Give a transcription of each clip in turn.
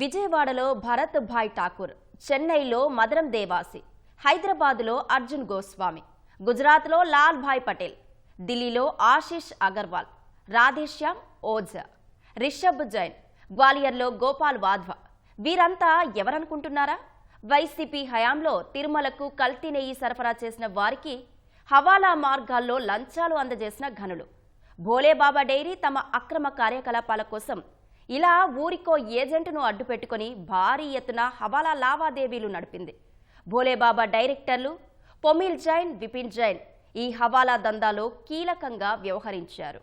విజయవాడలో భరత్ భాయ్ ఠాకూర్ చెన్నైలో మదరం దేవాసి హైదరాబాద్లో అర్జున్ గోస్వామి గుజరాత్లో లాల్ భాయ్ పటేల్ ఢిల్లీలో ఆశిష్ అగర్వాల్ రాధేశ్యామ్ ఓజా రిషబ్ జైన్ గ్వాలియర్లో గోపాల్ వాధ్వా. వీరంతా ఎవరనుకుంటున్నారా? వైసీపీ హయాంలో తిరుమలకు కల్తీ నెయ్యి సరఫరా చేసిన వారికి హవాలా మార్గాల్లో లంచాలు అందజేసిన ఘనులు. భోలేబాబా డైరీ తమ అక్రమ కార్యకలాపాల కోసం ఇలా ఊరికో ఏజెంట్ను అడ్డుపెట్టుకుని భారీ ఎత్తున హవాలా లావాదేవీలు నడిపింది. భోలేబాబా డైరెక్టర్లు పొమిల్ జైన్ విపిన్ జైన్ ఈ హవాలా దందాలో కీలకంగా వ్యవహరించారు.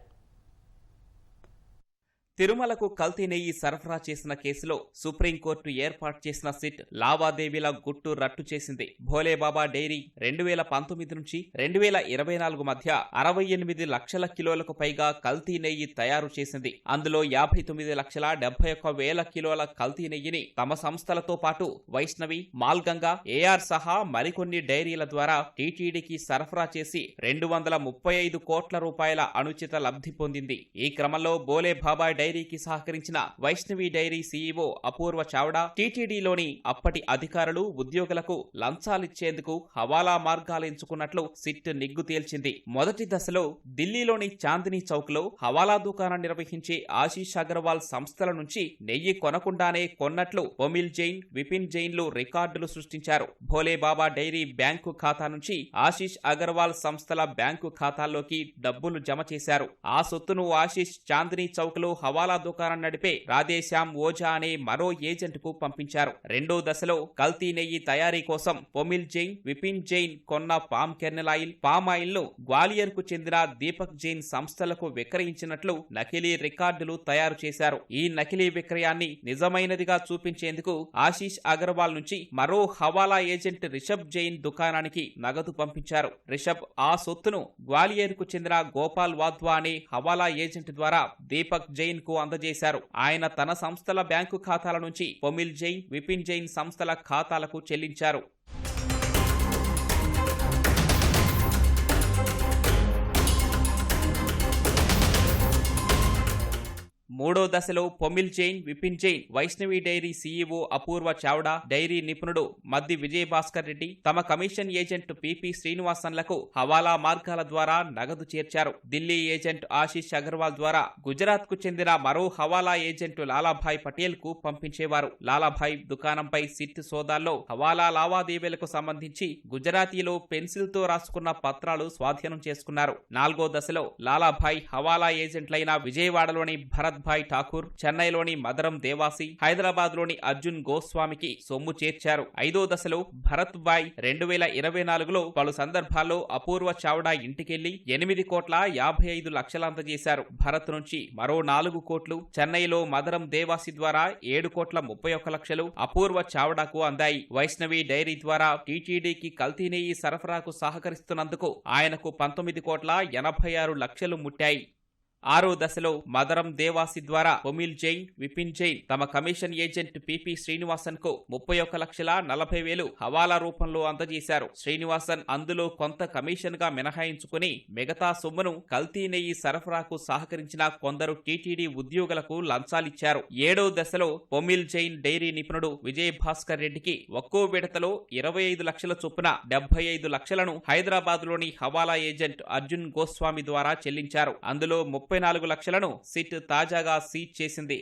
తిరుమలకు కల్తీ నెయ్యి సరఫరా చేసిన కేసులో సుప్రీంకోర్టు ఏర్పాటు చేసిన సిట్ లావాదేవీల గుట్టు రట్టు చేసింది. భోలేబాబా డైరీ రెండు వేల పంతొమ్మిది నుంచి రెండు వేల ఇరవై నాలుగు మధ్య అరవై ఎనిమిది లక్షల కిలోలకు పైగా కల్తీ నెయ్యి తయారు చేసింది. అందులో యాభై తొమ్మిది లక్షల డెబ్బై ఒక్క వేల కిలోల కల్తీ నెయ్యిని తమ సంస్థలతో పాటు వైష్ణవి మాల్గంగా ఏఆర్ సహా మరికొన్ని డైరీల ద్వారా టీటీడీకి సరఫరా చేసి రెండు వందల ముప్పై ఐదు కోట్ల రూపాయల అనుచిత లబ్ధి పొందింది. ఈ క్రమంలో బోలేబాబా డైరీకి సహకరించిన వైష్ణవి డైరీ సీఈఓ అపూర్వ చావ్డా టీటీడీలోని అప్పటి అధికారులు ఉద్యోగులకు లంచాలిచ్చేందుకు హవాలా మార్గాలు ఎంచుకున్నట్లు సిట్ నిగ్గు తేల్చింది. మొదటి దశలో ఢిల్లీలోని చాందినీ చౌక్లో హవాలా దుకాణం నిర్వహించే ఆశీష్ అగర్వాల్ సంస్థల నుంచి నెయ్యి కొనకుండానే కొన్నట్లు ఒమిల్ జైన్ విపిన్ జైన్లు రికార్డులు సృష్టించారు. భోలే బాబా డైరీ బ్యాంకు ఖాతా నుంచి ఆశీష్ అగర్వాల్ సంస్థల బ్యాంకు ఖాతాల్లోకి డబ్బులు జమ చేశారు. ఆ సొత్తును ఆశీష్ చాందినీ చౌక్లో హవాలా దుకాణం నడిపే రాధేశ్యామ్ ఓజా అనే మరో ఏజెంట్కు పంపించారు. రెండో దశలో కల్తీ నెయ్యి తయారీ కోసం పొమిల్ జైన్ విపిన్ జైన్ కొన్న పామ్ కెర్నల్ ఆయిల్ పామ్ ఆయిల్ను గ్వాలియర్కు చెందిన దీపక్ జైన్ సంస్థలకు విక్రయించినట్లు నకిలీ రికార్డులు తయారు చేశారు. ఈ నకిలీ విక్రయాన్ని నిజమైనదిగా చూపించేందుకు ఆశీష్ అగర్వాల్ నుంచి మరో హవాలా ఏజెంట్ రిషబ్ జైన్ దుకాణానికి నగదు పంపించారు. రిషబ్ ఆ సొత్తును గ్వాలియర్కు చెందిన గోపాల్ వాద్వా అనే హవాలా ఏజెంట్ ద్వారా దీపక్ జైన్ కు అందజేశారు. ఆయన తన సంస్థల బ్యాంకు ఖాతాల నుంచి పొమిల్ జైన్ విపిన్ జైన్ సంస్థల ఖాతాలకు చెల్లించారు. మూడో దశలో Pomil Jain Vipin Jain Vaishnavi dairy CEO Apoorva Chavda dairy నిపుణుడు మద్ది విజయభాస్కర్ రెడ్డి తమ కమిషన్ ఏజెంట్ పిపి శ్రీనివాసన్లకు హవాలా మార్గాల ద్వారా నగదు చేర్చారు. ఢిల్లీ ఏజెంట్ ఆశీష్ అగర్వాల్ ద్వారా గుజరాత్కు చెందిన మరో హవాలా ఏజెంట్ లాలాభాయ్ పటేల్కు పంపించేవారు. లాలాభాయ్ దుకాణంపై సిట్ సోదాల్లో హవాలా లావాదేవీలకు సంబంధించి గుజరాతీలో పెన్సిల్తో రాసుకున్న పత్రాలు స్వాధీనం చేసుకున్నారు. నాలుగో దశలో లాలాభాయ్ హవాలా ఏజెంట్లైన విజయవాడలోని భరత్ భాయ్ ఠాకూర్ చెన్నైలోని మదరం దేవాసి హైదరాబాద్లోని అర్జున్ గోస్వామికి సొమ్ము చేర్చారు ఐదో దశలో భరత్ బాయ్ రెండు వేల ఇరవై నాలుగులో పలు సందర్భాల్లో అపూర్వ చావ్డా ఇంటికెళ్ళి ఎనిమిది కోట్ల యాభై ఐదు లక్షలు అందజేశారు భరత్ నుంచి మరో నాలుగు కోట్లు చెన్నైలో మదరం దేవాసి ద్వారా ఏడు కోట్ల ముప్పై ఒక్క లక్షలు అపూర్వ చావ్డాకు అందాయి వైష్ణవి డైరీ ద్వారా టీటీడీకి కల్తీ నెయ్యి సరఫరాకు సహకరిస్తున్నందుకు ఆయనకు పంతొమ్మిది కోట్ల ఎనభై ఆరు లక్షలు ముట్టాయి ఆరో దశలో మదరం దేవాసి ద్వారా ఒమిల్ జైన్ విపిన్ జైన్ తమ కమిషన్ ఏజెంట్ పిపి శ్రీనివాసన్కు ముప్పై ఒక్క లక్షల నలభై వేలు హవాలా రూపంలో అందజేశారు. శ్రీనివాసన్ అందులో కొంత కమిషన్గా మినహాయించుకుని మిగతా సొమ్మును కల్తీ నెయ్యి సరఫరాకు సహకరించిన కొందరు టీటీడీ ఉద్యోగులకు లంచాలిచ్చారు. ఏడో దశలో ఒమిల్ జైన్ డైరీ నిపుణుడు విజయ్ భాస్కర్ రెడ్డికి ఒక్కో విడతలో ఇరవై ఐదు లక్షల చొప్పున డెబ్బై ఐదు లక్షలను హైదరాబాద్లోని హవాలా ఏజెంట్ అర్జున్ గోస్వామి ద్వారా చెల్లించారు. అందులో ముప్పై నాలుగు లక్షలను సిట్ తాజాగా సీజ్ చేసింది.